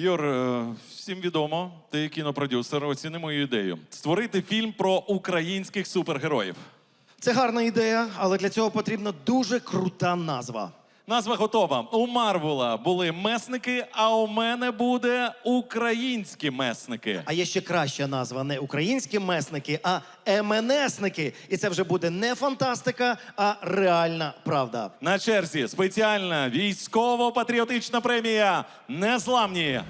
Юр, е, всім відомо, ти кінопродюсер, оціни мою ідею. Створити фільм про українських супергероїв. Це гарна ідея, але для цього потрібна дуже крута назва. Назва готова. У Марвела були месники, а у мене буде українські месники. А є ще краща назва: не українські месники, а МНСники. І це вже буде не фантастика, а реальна правда. На черзі спеціальна військово-патріотична премія Незламні.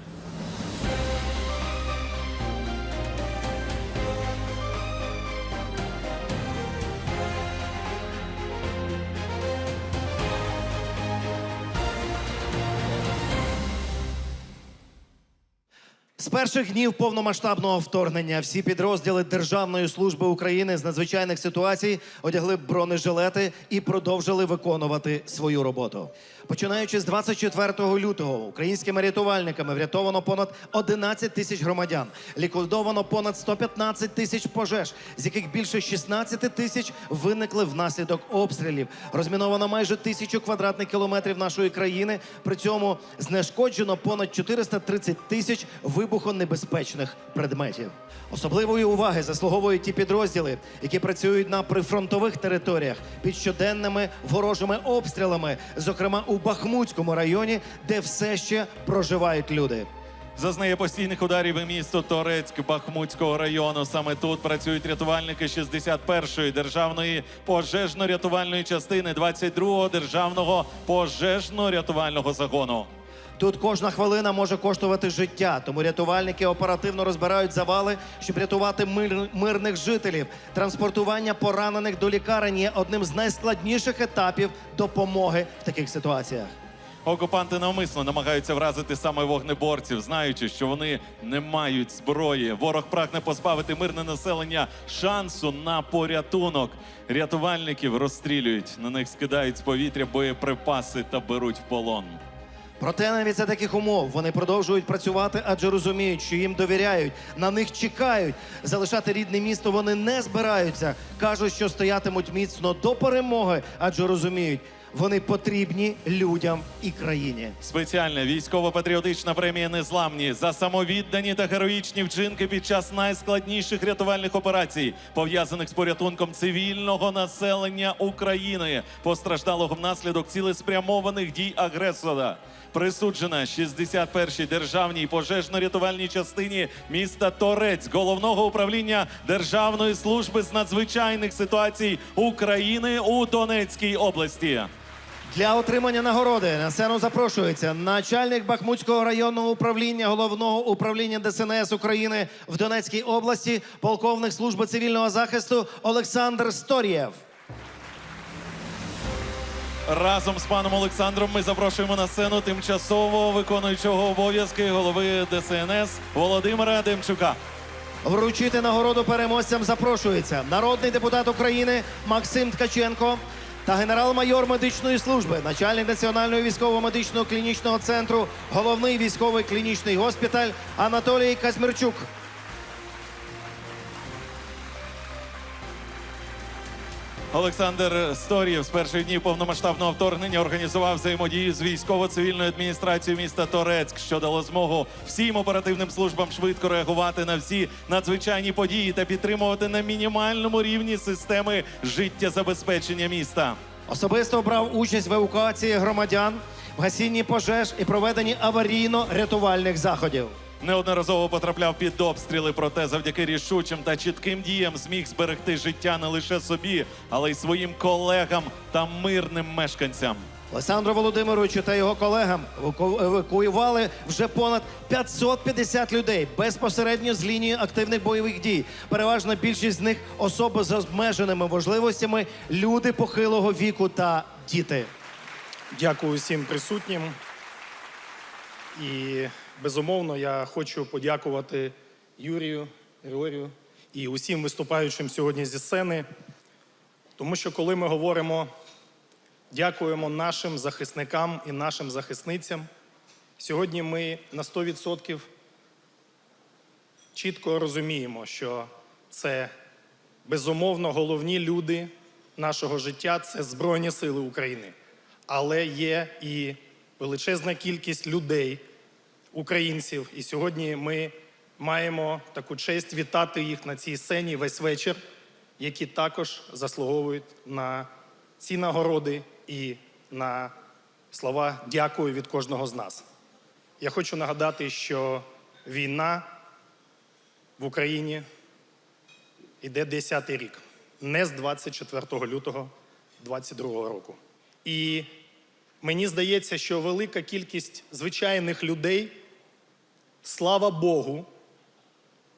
З перших днів повномасштабного вторгнення всі підрозділи Державної служби України з надзвичайних ситуацій одягли бронежилети і продовжили виконувати свою роботу. Починаючи з 24 лютого, українськими рятувальниками врятовано понад 11 тисяч громадян, ліквідовано понад 115 тисяч пожеж, з яких більше 16 тисяч виникли внаслідок обстрілів. Розміновано майже тисячу квадратних кілометрів нашої країни. При цьому знешкоджено понад 430 тисяч вибухонебезпечних предметів. Особливої уваги заслуговують ті підрозділи, які працюють на прифронтових територіях під щоденними ворожими обстрілами, зокрема у Бахмутському районі, де все ще проживають люди. Зазнає постійних ударів і місто Торецьк Бахмутського району. Саме тут працюють рятувальники 61-ї державної пожежно-рятувальної частини 22-го державного пожежно-рятувального загону. Тут кожна хвилина може коштувати життя, тому рятувальники оперативно розбирають завали, щоб рятувати мир- мирних жителів. Транспортування поранених до лікарень є одним з найскладніших етапів допомоги в таких ситуаціях. Окупанти навмисно намагаються вразити саме вогнеборців, знаючи, що вони не мають зброї. Ворог прагне позбавити мирне населення шансу на порятунок. Рятувальників розстрілюють, на них скидають з повітря боєприпаси та беруть в полон. Проте навіть за таких умов вони продовжують працювати, адже розуміють, що їм довіряють, на них чекають. Залишати рідне місто вони не збираються. кажуть, що стоятимуть міцно до перемоги, адже розуміють, вони потрібні людям і країні. Спеціальна військово-патріотична премія Незламні за самовіддані та героїчні вчинки під час найскладніших рятувальних операцій, пов'язаних з порятунком цивільного населення України, постраждалого внаслідок цілеспрямованих дій агресора. Присуджена 61-й державній пожежно-рятувальній частині міста Торець головного управління Державної служби з надзвичайних ситуацій України у Донецькій області. Для отримання нагороди на сцену запрошується начальник Бахмутського районного управління головного управління ДСНС України в Донецькій області, полковник служби цивільного захисту Олександр Сторієв. Разом з паном Олександром ми запрошуємо на сцену тимчасово виконуючого обов'язки голови ДСНС Володимира Демчука. Вручити нагороду переможцям запрошується народний депутат України Максим Ткаченко та генерал-майор медичної служби, начальник Національного військово-медичного клінічного центру, головний військовий клінічний госпіталь Анатолій Казмірчук. Олександр Сторієв з перших днів повномасштабного вторгнення організував взаємодію з військово-цивільною адміністрацією міста Торецьк, що дало змогу всім оперативним службам швидко реагувати на всі надзвичайні події та підтримувати на мінімальному рівні системи життєзабезпечення міста. Особисто брав участь в евакуації громадян, в гасінні пожеж і проведенні аварійно-рятувальних заходів. Неодноразово потрапляв під обстріли, проте завдяки рішучим та чітким діям зміг зберегти життя не лише собі, але й своїм колегам та мирним мешканцям. Олександру Володимировичу та його колегам евакуювали вже понад 550 людей безпосередньо з лінії активних бойових дій. Переважна більшість з них особи з обмеженими можливостями, люди похилого віку та діти. Дякую всім присутнім. І безумовно я хочу подякувати Юрію, Григорію і усім виступаючим сьогодні зі сцени. Тому що коли ми говоримо, дякуємо нашим захисникам і нашим захисницям, сьогодні ми на 100% чітко розуміємо, що це безумовно головні люди нашого життя це Збройні Сили України. Але є і величезна кількість людей українців. І сьогодні ми маємо таку честь вітати їх на цій сцені весь вечір, які також заслуговують на ці нагороди і на слова дякую від кожного з нас. Я хочу нагадати, що війна в Україні йде 10-й рік, не з 24 лютого 22 року. І мені здається, що велика кількість звичайних людей, слава Богу,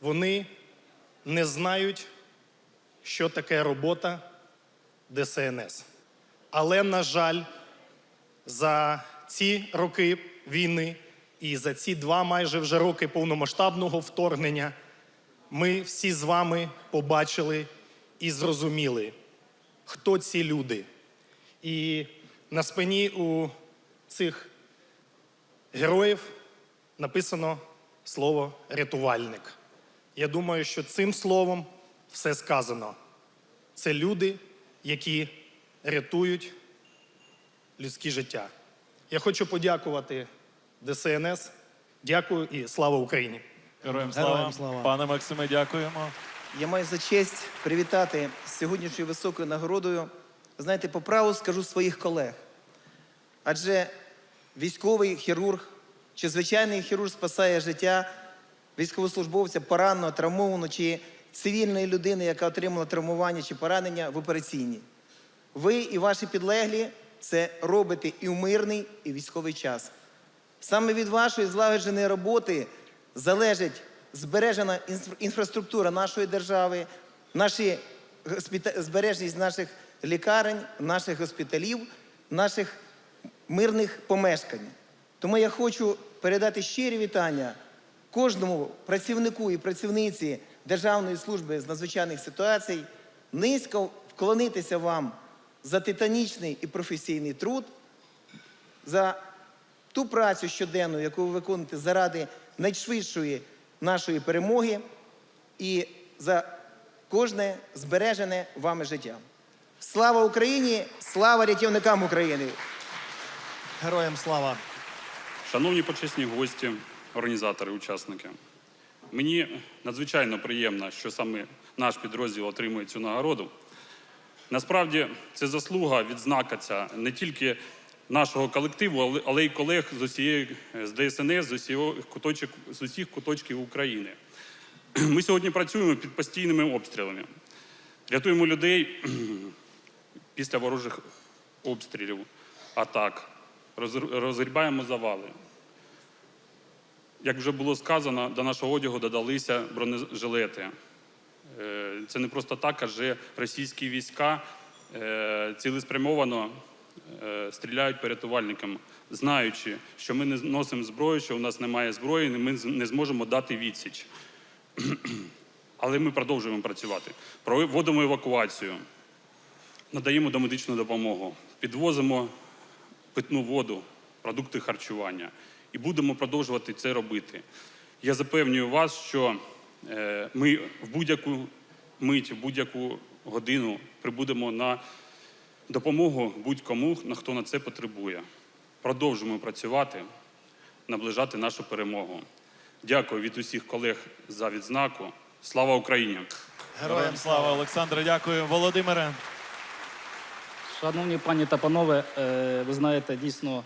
вони не знають, що таке робота ДСНС. Але, на жаль, за ці роки війни і за ці два майже вже роки повномасштабного вторгнення ми всі з вами побачили і зрозуміли, хто ці люди. І на спині у цих героїв написано слово рятувальник. Я думаю, що цим словом все сказано. Це люди, які рятують людське життя. Я хочу подякувати ДСНС. Дякую і слава Україні! Героям слава. Героям слава. Пане Максиме, дякуємо. Я маю за честь привітати з сьогоднішньою високою нагородою. Знаєте, по праву скажу своїх колег. Адже військовий хірург чи звичайний хірург спасає життя військовослужбовця, пораненого, травмованого, чи цивільної людини, яка отримала травмування чи поранення в операційній. Ви і ваші підлеглі це робите і в мирний, і в військовий час. Саме від вашої злагодженої роботи залежить збережена інфраструктура нашої держави, наші збережність наших лікарень, наших госпіталів, наших мирних помешкань. Тому я хочу передати щирі вітання кожному працівнику і працівниці Державної служби з надзвичайних ситуацій, низько вклонитися вам за титанічний і професійний труд, за ту працю щоденну, яку ви виконуєте заради найшвидшої нашої перемоги і за кожне збережене вами життя. Слава Україні! Слава рятівникам України! Героям слава! Шановні почесні гості, організатори, учасники, мені надзвичайно приємно, що саме наш підрозділ отримує цю нагороду. Насправді це заслуга, відзнака не тільки нашого колективу, але- й колег з усієї з ДСНС, з усіх куточок, з усіх куточків України. Ми сьогодні працюємо під постійними обстрілами, рятуємо людей після ворожих обстрілів, атак, розгрібаємо завали. Як вже було сказано, до нашого одягу додалися бронежилети. Е, Це не просто так, адже російські війська е, цілеспрямовано е, стріляють по рятувальникам, знаючи, що ми не носимо зброю, що у нас немає зброї, ми не зможемо дати відсіч. Але ми продовжуємо працювати. Проводимо евакуацію, надаємо домедичну допомогу, підвозимо питну воду, продукти харчування. І будемо продовжувати це робити. Я запевнюю вас, що е, ми в будь-яку мить, в будь-яку годину прибудемо на допомогу будь-кому, на хто на це потребує. Продовжуємо працювати, наближати нашу перемогу. Дякую від усіх колег за відзнаку. Слава Україні! Героям слава, Олександре, дякую. Володимире. Шановні пані та панове, е, ви знаєте, дійсно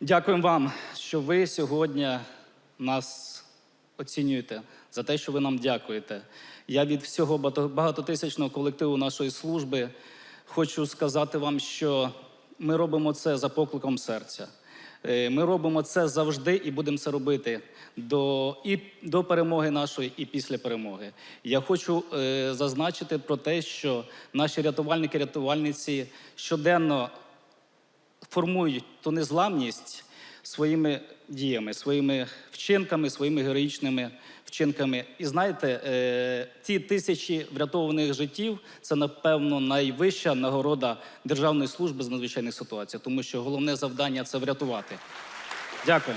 дякуємо вам, що ви сьогодні нас оцінюєте за те, що ви нам дякуєте. Я від всього багато- багатотисячного колективу нашої служби хочу сказати вам, що ми робимо це за покликом серця. Е, Ми робимо це завжди і будемо це робити до, і до перемоги нашої, і після перемоги. Я хочу е, зазначити про те, що наші рятувальники, рятувальниці щоденно формують ту незламність своїми діями, своїми вчинками, своїми героїчними вчинками. І знаєте, е, ті тисячі врятованих життів це напевно найвища нагорода Державної служби з надзвичайних ситуацій, тому що головне завдання це врятувати. Дякую.